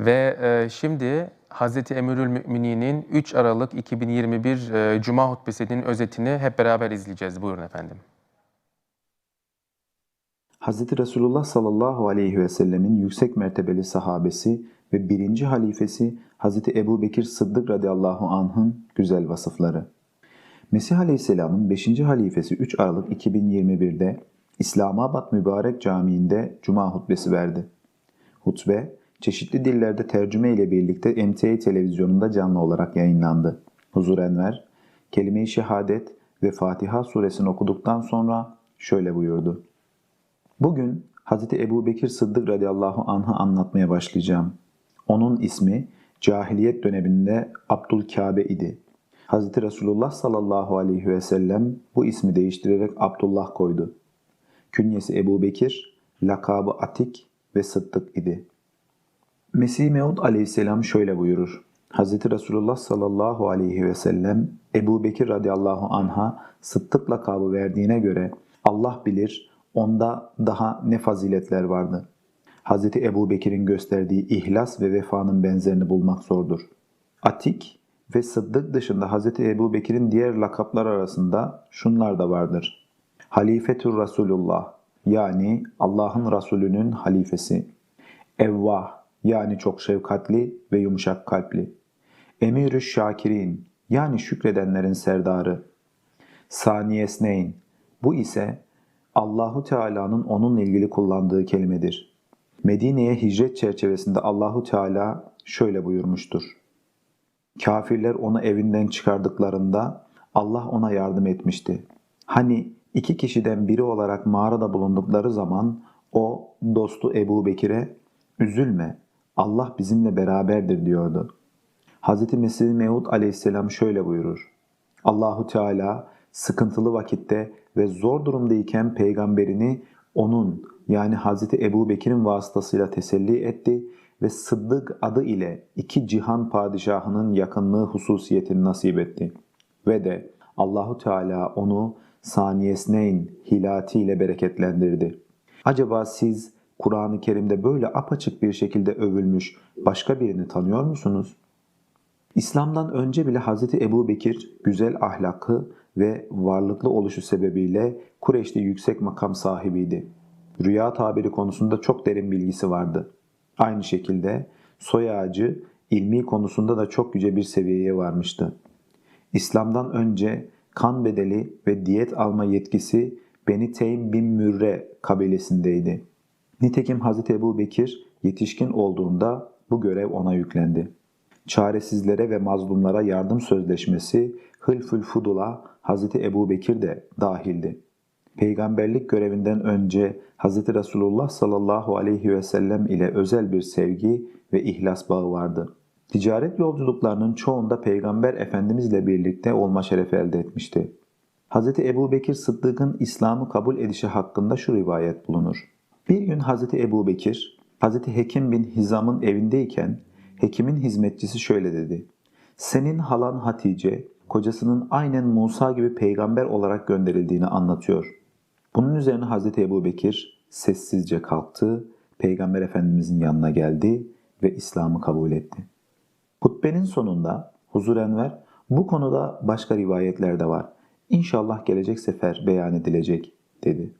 Ve e, şimdi Hz. Emirül Mümininin 3 Aralık 2021 e, Cuma hutbesinin özetini hep beraber izleyeceğiz. Buyurun efendim. Hz. Resulullah sallallahu aleyhi ve sellemin yüksek mertebeli sahabesi ve birinci halifesi Hz. Ebu Bekir Sıddık radıyallahu anh'ın güzel vasıfları. Mesih aleyhisselamın 5. halifesi 3 Aralık 2021'de İslamabad Mübarek Camii'nde Cuma hutbesi verdi. Hutbe, çeşitli dillerde tercüme ile birlikte MTA televizyonunda canlı olarak yayınlandı. Huzur Enver, kelime-i şehadet ve Fatiha suresini okuduktan sonra şöyle buyurdu. Bugün Hz. Ebu Bekir Sıddık radıyallahu anh'ı anlatmaya başlayacağım. Onun ismi cahiliyet döneminde Abdülkabe idi. Hz. Resulullah sallallahu aleyhi ve sellem bu ismi değiştirerek Abdullah koydu. Künyesi Ebu Bekir, lakabı Atik ve Sıddık idi. Mesih Meud aleyhisselam şöyle buyurur. Hz. Resulullah sallallahu aleyhi ve sellem Ebu Bekir radıyallahu anha Sıddık lakabı verdiğine göre Allah bilir onda daha ne faziletler vardı. Hz. Ebu Bekir'in gösterdiği ihlas ve vefanın benzerini bulmak zordur. Atik ve Sıddık dışında Hz. Ebu Bekir'in diğer lakaplar arasında şunlar da vardır. Halifetur Resulullah yani Allah'ın Resulü'nün halifesi. Evvah yani çok şefkatli ve yumuşak kalpli. Emirü Şakirin yani şükredenlerin serdarı. Saniyesneyn bu ise Allahu Teala'nın onunla ilgili kullandığı kelimedir. Medine'ye hicret çerçevesinde Allahu Teala şöyle buyurmuştur. Kafirler onu evinden çıkardıklarında Allah ona yardım etmişti. Hani iki kişiden biri olarak mağarada bulundukları zaman o dostu Ebu Bekir'e üzülme Allah bizimle beraberdir diyordu. Hz. Mesih Mevud aleyhisselam şöyle buyurur. Allahu Teala sıkıntılı vakitte ve zor durumdayken peygamberini onun yani Hz. Ebu Bekir'in vasıtasıyla teselli etti ve Sıddık adı ile iki cihan padişahının yakınlığı hususiyetini nasip etti. Ve de Allahu Teala onu saniyesneyn hilati ile bereketlendirdi. Acaba siz Kur'an-ı Kerim'de böyle apaçık bir şekilde övülmüş başka birini tanıyor musunuz? İslam'dan önce bile Hz. Ebu Bekir güzel ahlakı ve varlıklı oluşu sebebiyle Kureyş'te yüksek makam sahibiydi. Rüya tabiri konusunda çok derin bilgisi vardı. Aynı şekilde soy ağacı ilmi konusunda da çok yüce bir seviyeye varmıştı. İslam'dan önce kan bedeli ve diyet alma yetkisi Beni Teym bin Mürre kabilesindeydi. Nitekim Hz. Ebu Bekir yetişkin olduğunda bu görev ona yüklendi. Çaresizlere ve mazlumlara yardım sözleşmesi Hılfül Fudul'a Hz. Ebu Bekir de dahildi. Peygamberlik görevinden önce Hz. Resulullah sallallahu aleyhi ve sellem ile özel bir sevgi ve ihlas bağı vardı. Ticaret yolculuklarının çoğunda Peygamber Efendimizle birlikte olma şerefi elde etmişti. Hz. Ebu Bekir Sıddık'ın İslam'ı kabul edişi hakkında şu rivayet bulunur. Bir gün Hz. Ebu Bekir, Hz. Hekim bin Hizam'ın evindeyken Hekimin hizmetçisi şöyle dedi. Senin halan Hatice, kocasının aynen Musa gibi peygamber olarak gönderildiğini anlatıyor. Bunun üzerine Hz. Ebu Bekir sessizce kalktı, Peygamber Efendimizin yanına geldi ve İslam'ı kabul etti. Hutbenin sonunda Huzur Enver, bu konuda başka rivayetler de var. İnşallah gelecek sefer beyan edilecek, dedi.